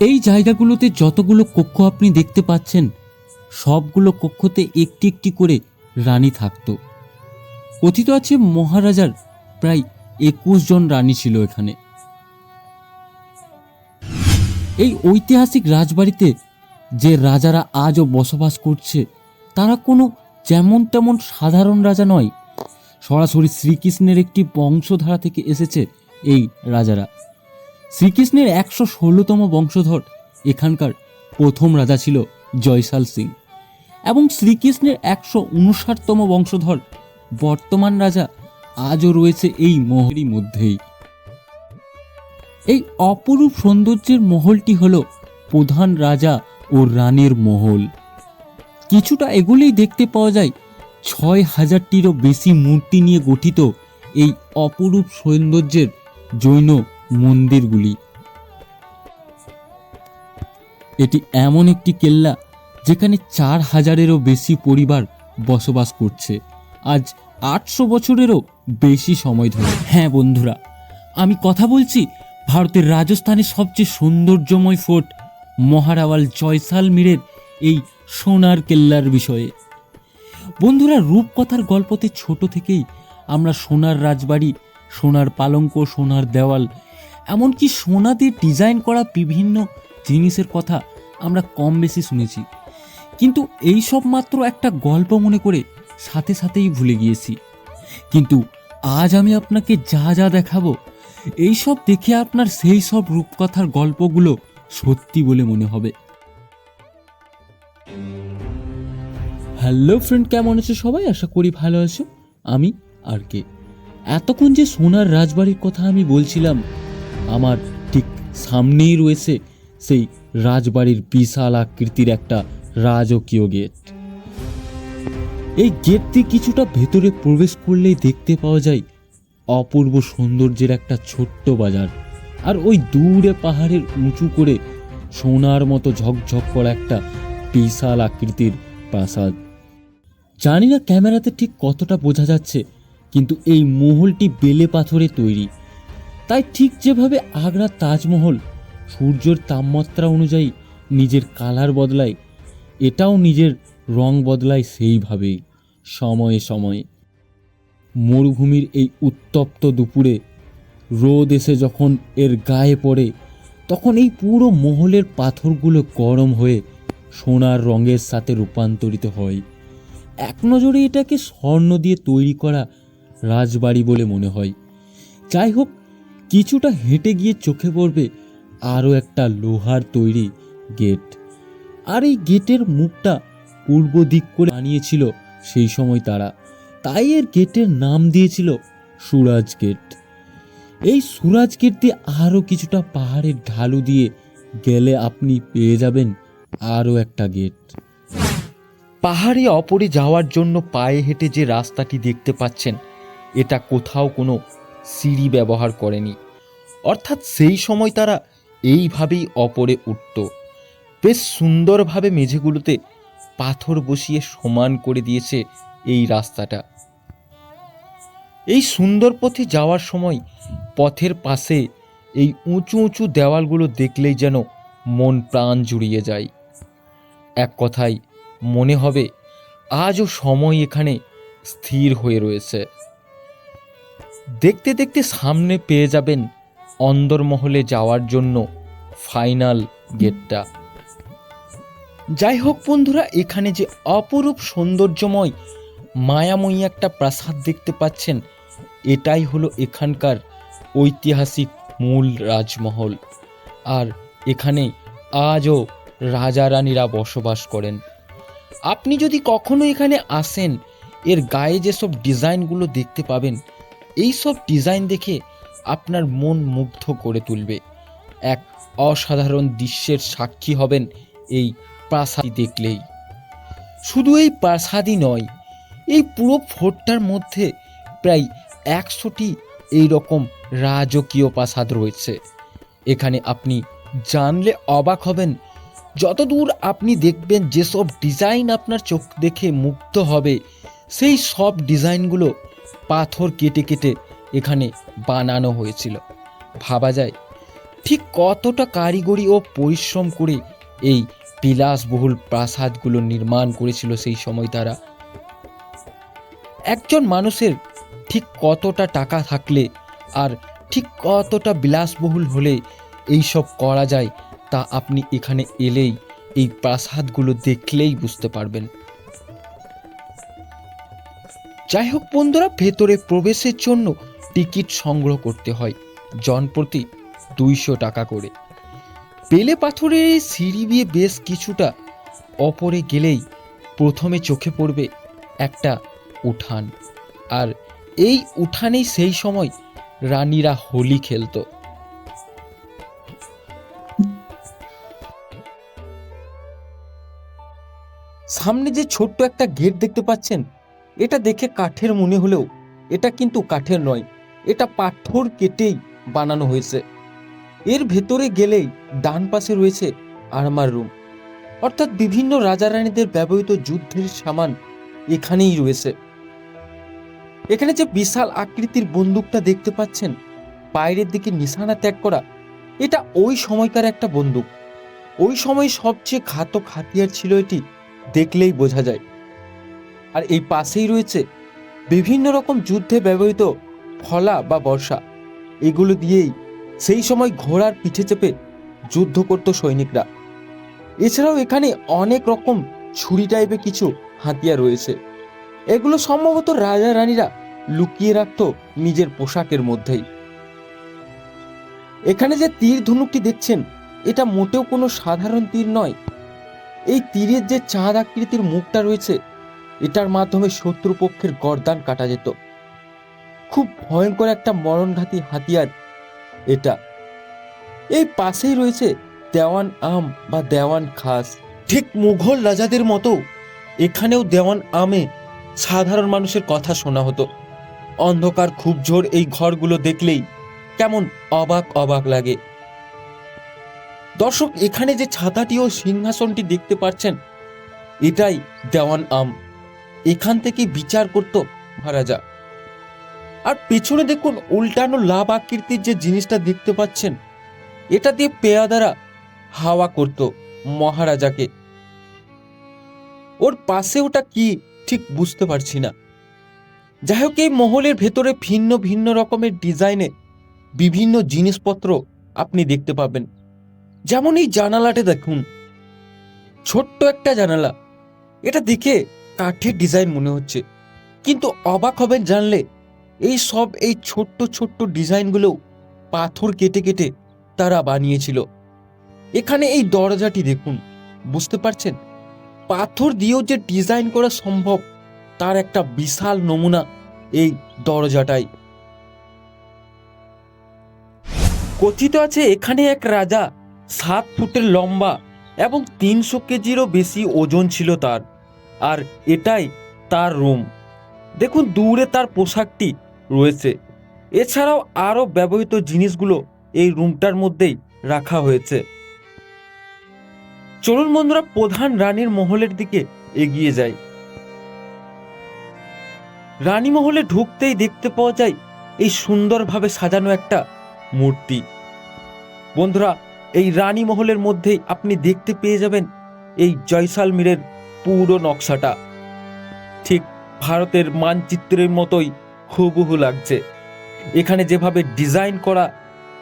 এই জায়গাগুলোতে যতগুলো কক্ষ আপনি দেখতে পাচ্ছেন, সবগুলো কক্ষতে একটি একটি করে রানী থাকতো। কথিত আছে মহারাজার প্রায় একুশ জন রানী ছিল এখানে। এই ঐতিহাসিক রাজবাড়িতে যে রাজারা আজও বসবাস করছে, তারা কোনো যেমন তেমন সাধারণ রাজা নয়। সরাসরি শ্রীকৃষ্ণের একটি বংশধারা থেকে এসেছে এই রাজারা। শ্রীকৃষ্ণের একশো ষোলোতম বংশধর। এখানকার প্রথম রাজা ছিল জয়সাল সিং। এবং শ্রীকৃষ্ণের একশো উনষাটতম বংশধর বর্তমান রাজা আজও রয়েছে এই মহলের মধ্যেই। এই অপরূপ সৌন্দর্যের মহলটি হল প্রধান রাজা ও রানীর মহল। কিছুটা এগুলেই দেখতে পাওয়া যায় ছয় হাজারটিরও বেশি মূর্তি নিয়ে গঠিত এই অপরূপ সৌন্দর্যের জৈন মন্দিরগুলি। এটি এমন একটি কেল্লা যেখানে চার হাজারেরও বেশি পরিবার বসবাস করছে। আজ আটশো বছরেরও বেশি সময় ধরে। হ্যাঁ বন্ধুরা, আমি কথা বলছি ভারতের রাজস্থানের সবচেয়ে সৌন্দর্যময় ফোর্ট মহারাওয়াল জয়সালমীরের এই সোনার কেল্লার বিষয়ে। বন্ধুরা, রূপকথার গল্পতে ছোট থেকেই আমরা সোনার রাজবাড়ি, সোনার পালঙ্ক, সোনার দেওয়াল এমনকি সোনা দিয়ে ডিজাইন করা বিভিন্ন জিনিসের কথা আমরা কম বেশি শুনেছি। কিন্তু এই সব মাত্র একটা গল্প মনে করে সাথে সাথেই ভুলে গিয়েছি। কিন্তু আজ আমি আপনাকে যা যা দেখাবো এই সব দেখে আপনার সেই সব রূপকথার গল্পগুলো সত্যি বলে মনে হবে। হ্যালো ফ্রেন্ড, কেমন আছো সবাই? আশা করি ভালো আছো। আমি আর কে। এতক্ষণ যে সোনার রাজবাড়ির কথা আমি বলছিলাম আমার ঠিক সামনেই রয়েছে সেই রাজবাড়ির বিশাল আকৃতির একটা রাজকীয় গেট। এই গেট কিছুটা ভেতরে প্রবেশ করলেই দেখতে পাওয়া যায় অপূর্ব সৌন্দর্যের একটা ছোট্ট বাজার। আর ওই দূরে পাহাড়ের উঁচু করে সোনার মতো ঝকঝক করা একটা বিশাল আকৃতির প্রাসাদ। জানি না ক্যামেরাতে ঠিক কতটা বোঝা যাচ্ছে, কিন্তু এই মহলটি বেলে পাথরে তৈরি। তাই ঠিক যেভাবে আগ্রা তাজমহল সূর্যের তাপমাত্রা অনুযায়ী নিজের কালার বদলায়, এটাও নিজের রং বদলায় সেইভাবেই, সময়ে সময়ে। মরুভূমির এই উত্তপ্ত দুপুরে রোদ এসে যখন এর গায়ে পড়ে, তখন এই পুরো মহলের পাথরগুলো গরম হয়ে সোনার রঙের সাথে রূপান্তরিত হয়। এক নজরে এটাকে স্বর্ণ দিয়ে তৈরি করা রাজবাড়ি বলে মনে হয়। যাই হোক কিছুটা হেঁটে গিয়ে চোখে পড়বে আরও একটা লোহার তৈরি গেট। আর এই গেটের মুখটা পূর্ব দিক করে বানিয়েছিল সেই সময় তারা। তাই এর গেটের নাম দিয়েছিল সুরাজ গেট। এই সুরাজ গেট দিয়ে আরও কিছুটা পাহাড়ের ঢালু দিয়ে গেলে আপনি পেয়ে যাবেন আরও একটা গেট। পাহাড়ে অপরে যাওয়ার জন্য পায়ে হেঁটে যে রাস্তাটি দেখতে পাচ্ছেন, এটা কোথাও কোনো সিঁড়ি ব্যবহার করেনি। অর্থাৎ সেই সময় তারা এইভাবেই অপরে উঠত। বেশ সুন্দরভাবে মেঝেগুলোতে পাথর বসিয়ে সমান করে দিয়েছে এই রাস্তাটা। এই সুন্দর পথে যাওয়ার সময় পথের পাশে এই উঁচু উঁচু দেওয়ালগুলো দেখলেই যেন মন প্রাণ জুড়িয়ে যায়। এক কথায় মনে হবে, আজও সময় এখানে স্থির হয়ে রয়েছে। দেখতে দেখতে সামনে পেয়ে যাবেন অন্দরমহলে যাওয়ার জন্য ফাইনাল গেটটা। যাই হোক বন্ধুরা, এখানে যে অপরূপ সৌন্দর্যময় মায়াময়ী একটা প্রাসাদ দেখতে পাচ্ছেন, এটাই হলো এখানকার ঐতিহাসিক মূল রাজমহল। আর এখানে আজও রাজা রানীরা বসবাস করেন। আপনি যদি কখনো এখানে আসেন, এর গায়ে যেসব ডিজাইনগুলো দেখতে পাবেন এই সব ডিজাইন দেখে আপনার মন মুগ্ধ করে তুলবে। এক অসাধারণ দৃশ্যের সাক্ষী হবেন এই প্রাসাদ দেখলেই। শুধু এই প্রাসাদই নয়, এই পুরো ফোর্টটার মধ্যে প্রায় একশোটি এই রকম রাজকীয় প্রাসাদ রয়েছে। এখানে আপনি জানলে অবাক হবেন, যতদূর আপনি দেখবেন যেসব ডিজাইন আপনার চোখ দেখে মুগ্ধ হবে, সেই সব ডিজাইনগুলো পাথর কেটে কেটে এখানে বানানো হয়েছিল। ভাবা যায়, ঠিক কতটা কারিগরি ও পরিশ্রম করে এই বিলাসবহুল প্রাসাদগুলো নির্মাণ করেছিল সেই সময় তারা। একজন মানুষের ঠিক কতটা টাকা থাকলে আর ঠিক কতটা বিলাসবহুল হলে এই সব করা যায় তা আপনি এখানে এলেই এই প্রাসাদগুলো দেখলেই বুঝতে পারবেন। যাই হোক বন্ধুরা, ভেতরে প্রবেশের জন্য টিকিট সংগ্রহ করতে হয় জনপ্রতি দুইশো টাকা করে। বেলে পাথরের এই সিঁড়ি দিয়ে বেশ কিছুটা অপরে গেলেই প্রথমে চোখে পড়বে একটা উঠান। আর এই উঠানেই সেই সময় রানীরা হোলি খেলতো। সামনে যে ছোট্ট একটা গেট দেখতে পাচ্ছেন এটা দেখে কাঠের মনে হলেও এটা কিন্তু কাঠের নয়, এটা পাথর কেটেই বানানো হয়েছে। এর ভেতরে গেলেই ডান পাশে রয়েছে আর্মার রুম। অর্থাৎ বিভিন্ন রাজা রানীদের ব্যবহৃত যুদ্ধের সামান এখানেই রয়েছে। এখানে যে বিশাল আকৃতির বন্দুকটা দেখতে পাচ্ছেন বাইরের দিকে নিশানা ত্যাগ করা, এটা ওই সময়কার একটা বন্দুক। ওই সময় সবচেয়ে ঘাতক হাতিয়ার ছিল এটি, দেখলেই বোঝা যায়। আর এই পাশেই রয়েছে বিভিন্ন রকম যুদ্ধে ব্যবহৃত ফলা বা বর্ষা। এগুলো দিয়েই সেই সময় ঘোড়ার পিঠে চেপে যুদ্ধ করত সৈনিকরা। এছাড়াও এখানে অনেক রকম ছুরি টাইপের কিছু হাতিয়ার রয়েছে। এগুলো সম্ভবত রাজা রানীরা লুকিয়ে রাখতো নিজের পোশাকের মধ্যেই। এখানে যে তীর ধনুকটি দেখছেন, এটা মোটেও কোনো সাধারণ তীর নয়। এই তীরের যে চাঁদ আকৃতির মুখটা রয়েছে এটার মাধ্যমে শত্রুপক্ষের গর্দান কাটা যেত। খুব ভয়ঙ্কর একটা মরণঘাতী হাতিয়ার এটা। এই পাশেই রয়েছে দেওয়ান আম বা দেওয়ান খাস। ঠিক মুঘল রাজাদের মতো এখানেও দেওয়ান আমে সাধারণ মানুষের কথা শোনা হতো। অন্ধকার খুব জোর এই ঘরগুলো দেখলেই কেমন অবাক অবাক লাগে। দর্শক, এখানে যে ছাতাটি ও সিংহাসনটি দেখতে পাচ্ছেন, এটাই দেওয়ান আম। এখান থেকে বিচার করত মহারাজা। আর পেছনে দেখুন উল্টানো লাভ আকৃতির যে জিনিসটা দেখতে পাচ্ছেন, এটা দিয়ে পেয়াদারা হাওয়া করত মহারাজাকে। ওর পাশে ওটা কি ঠিক বুঝতে পারছি না। যাই হোক, এই মহলের ভেতরে ভিন্ন ভিন্ন রকমের ডিজাইনে বিভিন্ন জিনিসপত্র আপনি দেখতে পাবেন। যেমন এই জানালাটা দেখুন, ছোট্ট একটা জানালা। এটা দেখে কাঠের ডিজাইন মনে হচ্ছে। কিন্তু অবাক হবেন জানলে, এই সব এই ছোট্ট ছোট্ট ডিজাইনগুলো পাথর কেটে কেটে তারা বানিয়েছিল। এখানে এই দরজাটি দেখুন, বুঝতে পারছেন? পাথর দিয়েও যে ডিজাইন করা সম্ভব, তার একটা বিশাল নমুনা এই দরজাটাই। কথিত আছে এখানে এক রাজা সাত ফুটের লম্বা এবং তিনশো কেজিরও বেশি ওজন ছিল তার। আর এটাই তার রুম। দেখুন দূরে তার পোশাকটি রয়েছে। এছাড়াও আরও ব্যবহৃত জিনিসগুলো এই রুমটার মধ্যেই রাখা হয়েছে। চলুন বন্ধুরা, প্রধান রানীর মহলের দিকে এগিয়ে যায় রানী মহলে ঢুকতেই দেখতে পাওয়া যায় এই সুন্দরভাবে সাজানো একটা মূর্তি। বন্ধুরা, এই রানী মহলের মধ্যেই আপনি দেখতে পেয়ে যাবেন এই জয়সালমীরের পুরো নকশাটা। ঠিক ভারতের মানচিত্রের মতোই হুবহু লাগছে। এখানে যেভাবে ডিজাইন করা,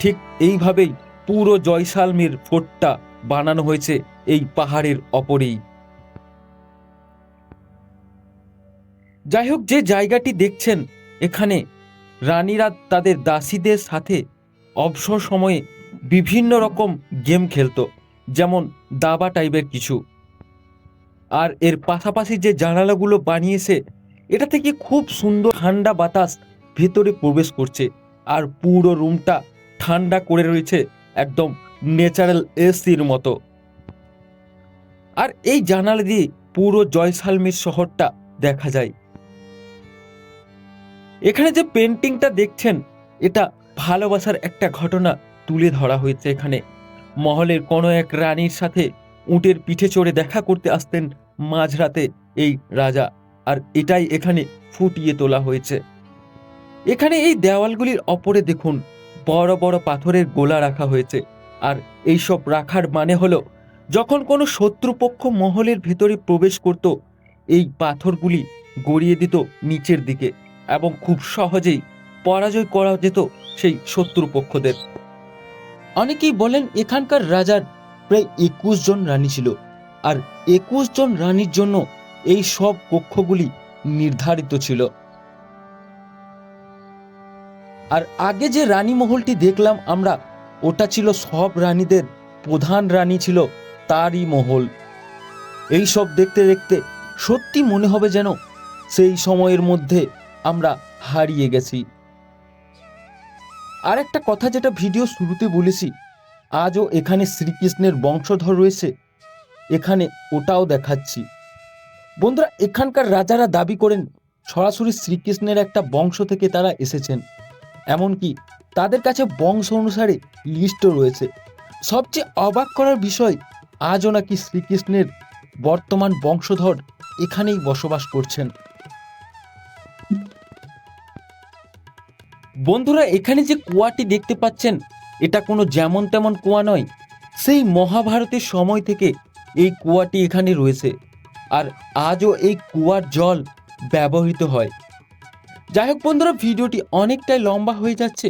ঠিক এইভাবেই পুরো জয়সালমীর ফোর্টটা বানানো হয়েছে এই পাহাড়ের অপরেই যাই হোক, যে জায়গাটি দেখছেন, এখানে রানীরা তাদের দাসীদের সাথে অবসর সময়ে বিভিন্ন রকম গেম খেলতো, যেমন দাবা টাইপের কিছু। আর এর পাশাপাশি যে জানালাগুলো বানিয়েছে এটা থেকে খুব সুন্দর ঠান্ডা বাতাস ভেতরে প্রবেশ করছে। আর পুরো রুমটা ঠান্ডা করে রয়েছে একদম ন্যাচারাল এসির মতো। আর এই জানালা দিয়ে পুরো জয়সালমীর শহরটা দেখা যায়। এখানে যে পেন্টিংটা দেখছেন, এটা ভালোবাসার একটা ঘটনা তুলে ধরা হয়েছে এখানে। মহলের কোনো এক রানীর সাথে উটের পিঠে চড়ে দেখা করতে আসতেন মাঝরাতে এই রাজা, আর এটাই এখানে ফুটিয়ে তোলা হয়েছে। এখানে এই দেওয়ালগুলির অপরে দেখুন, বড় বড় পাথরের গোলা রাখা হয়েছে, আর এইসব রাখার মানে হলো, যখন কোনো শত্রুপক্ষ মহলের ভেতরে প্রবেশ করত, এই পাথরগুলি গড়িয়ে দিত নিচের দিকে এবং খুব সহজেই পরাজয় করা যেত সেই শত্রুপক্ষদের। অনেকেই বলেন, এখানকার রাজার প্রায় একুশ জন রানী ছিল। আর একুশ জন রানীর জন্য এই সব কক্ষগুলি নির্ধারিত ছিল। আর আগে যে রানী মহলটি দেখলাম আমরা, ওটা ছিল সব রানীদের প্রধান রানী ছিল তারই মহল। এই সব দেখতে দেখতে সত্যি মনে হবে যেন সেই সময়ের মধ্যে আমরা হারিয়ে গেছি। আর একটা কথা যেটা ভিডিও শুরুতে বলেছি আজও এখানে শ্রীকৃষ্ণের বংশধর রয়েছে। এখানে ওটাও দেখাচ্ছি। বন্ধুরা, এখানকার রাজারা দাবি করেন, সরাসরি শ্রীকৃষ্ণের একটা বংশ থেকে তারা এসেছেন। এমনকি তাদের কাছে বংশ অনুসারে লিস্টও রয়েছে। সবচেয়ে অবাক করার বিষয়, আজও নাকি শ্রীকৃষ্ণের বর্তমান বংশধর এখানেই বসবাস করছেন। বন্ধুরা, এখানে যে কুয়াটি দেখতে পাচ্ছেন এটা কোনো যেমন তেমন কুয়া নয়, সেই মহাভারতের সময় থেকে এই কুয়াটি এখানে রয়েছে আর আজও এই কুয়ার জল ব্যবহৃত হয়। যাই হোক বন্ধুরা, ভিডিওটি অনেকটাই লম্বা হয়ে যাচ্ছে,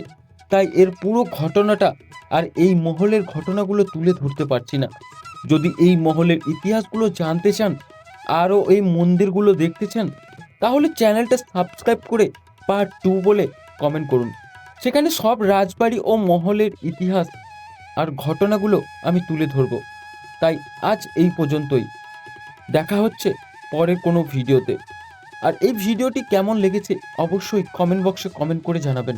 তাই এর পুরো ঘটনাটা আর এই মহলের ঘটনাগুলো তুলে ধরতে পারছি না। যদি এই মহলের ইতিহাসগুলো জানতে চান, আরও এই মন্দিরগুলো দেখতে চান, তাহলে চ্যানেলটা সাবস্ক্রাইব করে পার্ট টু বলে কমেন্ট করুন। সেখানে সব রাজবাড়ি ও মহলের ইতিহাস আর ঘটনাগুলো আমি তুলে ধরব। তাই আজ এই পর্যন্তই। দেখা হচ্ছে পরের কোনো ভিডিওতে। আর এই ভিডিওটি কেমন লেগেছে অবশ্যই কমেন্ট বক্সে কমেন্ট করে জানাবেন।